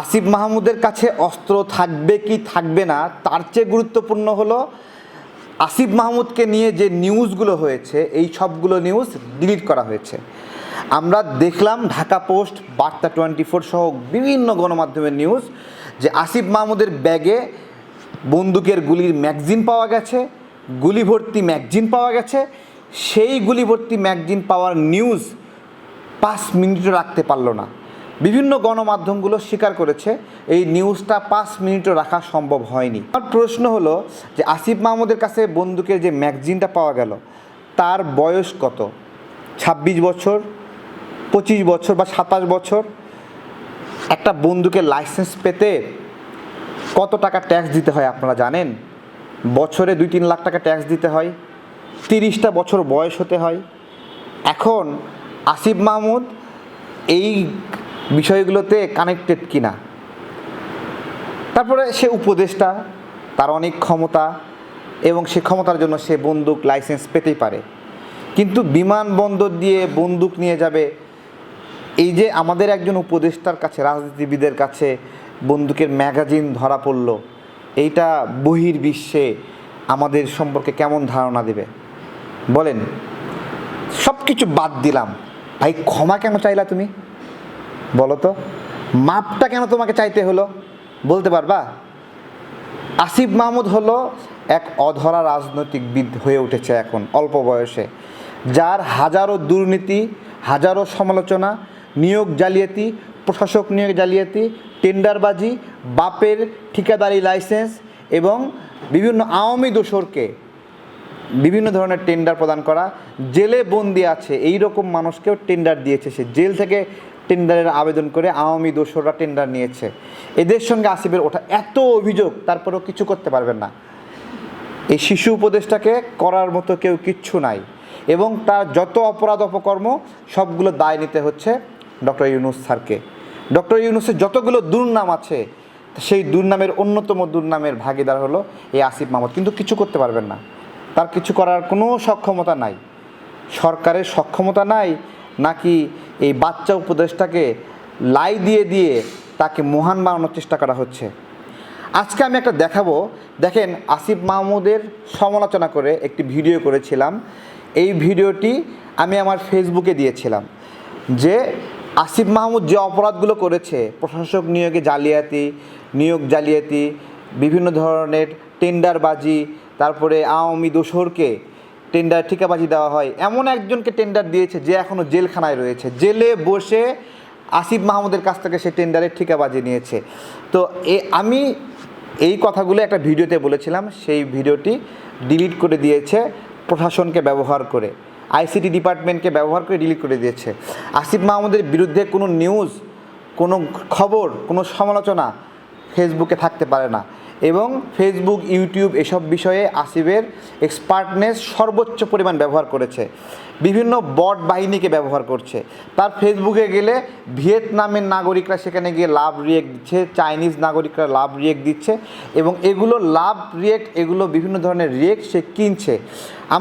আসিফ মাহমুদের কাছে অস্ত্র থাকবে কি থাকবে না, তার চেয়ে গুরুত্বপূর্ণ হলো আসিফ মাহমুদকে নিয়ে যে নিউজগুলো হয়েছে, এই সবগুলো নিউজ ডিলিট করা হয়েছে। আমরা দেখলাম Dhaka post, Barta twenty four সহ বিভিন্ন গণমাধ্যমের নিউজ যে আসিফ মাহমুদের ব্যাগে বন্দুকের গুলির ম্যাগজিন পাওয়া গেছে গুলি ভর্তি ম্যাগজিন পাওয়া গেছে। সেই গুলি ভর্তি ম্যাগজিন পাওয়ার নিউজ পাঁচ মিনিটও রাখতে পারল না। বিভিন্ন গণমাধ্যমগুলো স্বীকার করেছে, এই নিউজটা পাঁচ মিনিটও রাখা সম্ভব হয়নি। আমার প্রশ্ন হলো যে আসিফ মাহমুদের কাছে বন্দুকের যে ম্যাগজিনটা পাওয়া গেল, তার বয়স কত? ছাব্বিশ বছর, পঁচিশ বছর বা সাতাশ বছর? একটা বন্দুকের লাইসেন্স পেতে কত টাকা ট্যাক্স দিতে হয় আপনারা জানেন? বছরে দুই তিন লাখ টাকা ট্যাক্স দিতে হয়, তিরিশটা বছর বয়স হতে হয়। এখন আসিফ মাহমুদ এই বিষয়গুলোতে কানেক্টেড কিনা। তারপরে সে উপদেষ্টা, তার অনেক ক্ষমতা, এবং সে ক্ষমতার জন্য সে বন্দুক লাইসেন্স পেতেই পারে। কিন্তু বিমানবন্দর দিয়ে বন্দুক নিয়ে যাবে, এই যে আমাদের একজন উপদেষ্টার কাছে, রাজনীতিবিদের কাছে বন্দুকের ম্যাগাজিন ধরা পড়ল, এইটা বহির্বিশ্বে আমাদের সম্পর্কে কেমন ধারণা দেবে? বলেন সব কিছু বাদ দিলাম। ভাই, ক্ষমা কেন চাইলা তুমি? বলো তো, মাপটা কেন তোমাকে চাইতে হলো? বলতে পারবা? আসিফ মাহমুদ হলো এক অধরা রাজনৈতিকবিদ হয়ে উঠেছে এখন, অল্প বয়সে। যার হাজারো দুর্নীতি, হাজারো সমালোচনা, নিয়োগ জালিয়াতি, প্রশাসক নিয়োগ জালিয়াতি, টেন্ডারবাজি, বাপের ঠিকাদারি লাইসেন্স এবং বিভিন্ন আওয়ামী দোসরকে বিভিন্ন ধরনের টেন্ডার প্রদান করা, জেলে বন্দি আছে এই রকম মানুষকেও টেন্ডার দিয়েছে সে। জেল থেকে টেন্ডারের আবেদন করে আওয়ামী দোসররা টেন্ডার নিয়েছে। এদের সঙ্গে আসিফের ওঠা এত অভিযোগ, তারপরেও কিছু করতে পারবেন না। এই শিশু উপদেশটাকে করার মতো কেউ কিচ্ছু নাই এবং তার যত অপরাধ অপকর্ম, সবগুলো দায় নিতে হচ্ছে ডক্টর ইউনুস স্যারকে। ডক্টর ইউনুসের যতগুলো দুর্নাম আছে, সেই দুর্নামের অন্যতম দুর্নামের ভাগিদার হলো এই আসিফ মাহমুদ। কিন্তু কিছু করতে পারবেন না। তার কিছু করার কোনো সক্ষমতা নাই। সরকারের সক্ষমতা নাই, নাকি এই বাচ্চা উপদেশটাকে লাই দিয়ে দিয়ে তাকে মহান বানানোর চেষ্টা করা হচ্ছে। আজকে আমি একটা দেখাবো। দেখেন আসিফ মাহমুদের সমালোচনা করে একটি ভিডিও করেছিলাম। এই ভিডিওটি আমি আমার ফেসবুকে দিয়েছিলাম যে আসিফ মাহমুদ যে অপরাধগুলো করেছে, প্রশাসক নিয়োগে জালিয়াতি, নিয়োগ জালিয়াতি, বিভিন্ন ধরনের টেন্ডারবাজি, তারপরে আওয়ামী দোসরকে টেন্ডার ঠিকাবাজি দেওয়া হয়। এমন একজনকে টেন্ডার দিয়েছে যে এখনও জেলখানায় রয়েছে। জেলে বসে আসিফ মাহমুদের কাছ থেকে সে টেন্ডারের ঠিকাবাজি নিয়েছে। তো এ, আমি এই কথাগুলো একটা ভিডিওতে বলেছিলাম। সেই ভিডিওটি ডিলিট করে দিয়েছে প্রশাসনকে ব্যবহার করে। আইসিটি ডিপার্টমেন্টকে ব্যবহার করে ডিলিট করে দিয়েছে। আসিফ মাহমুদের বিরুদ্ধে কোনো নিউজ কোনো খবর, কোনো সমালোচনা ফেসবুকে থাকতে পারে না। এবং ফেসবুক ইউটিউব এসব বিষয়ে আসিফের এক্সপার্টনেস সর্বোচ্চ পরিমাণ ব্যবহার করেছে। বিভিন্ন বট বাহিনীকে ব্যবহার করছে। তার ফেসবুকে গেলে ভিয়েতনামের নাগরিকরা সেখানে গিয়ে লাভ রিয়েক্ট দিচ্ছে চাইনিজ নাগরিকরা লাভ রিয়েক্ট দিচ্ছে এবং এগুলো লাভ রিয়েক্ট এগুলো বিভিন্ন ধরনের রিয়েক্ট সে কিনছে।